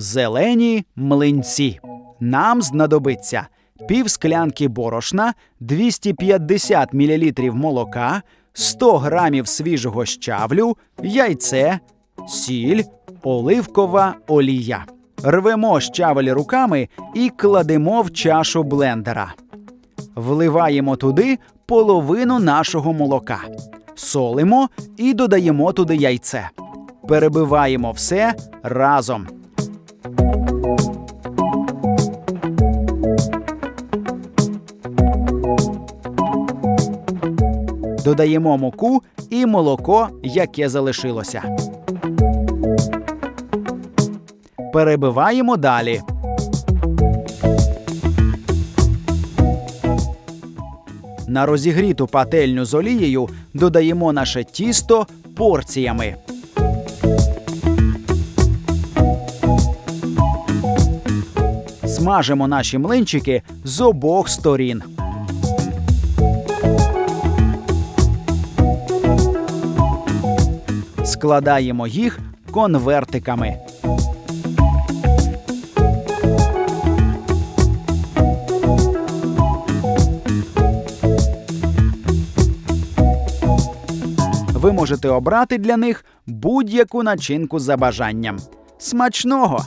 Зелені млинці. Нам знадобиться пів склянки борошна, 250 мл молока, 100 грамів свіжого щавлю, яйце, сіль, оливкова олія. Рвемо щавель руками і кладемо в чашу блендера. Вливаємо туди половину нашого молока, солимо і додаємо туди яйце. Перебиваємо все разом. Додаємо муку і молоко, яке залишилося. Перебиваємо далі. На розігріту пательню з олією додаємо наше тісто порціями. Смажимо наші млинчики з обох сторін. Складаємо їх конвертиками. Ви можете обрати для них будь-яку начинку за бажанням. Смачного!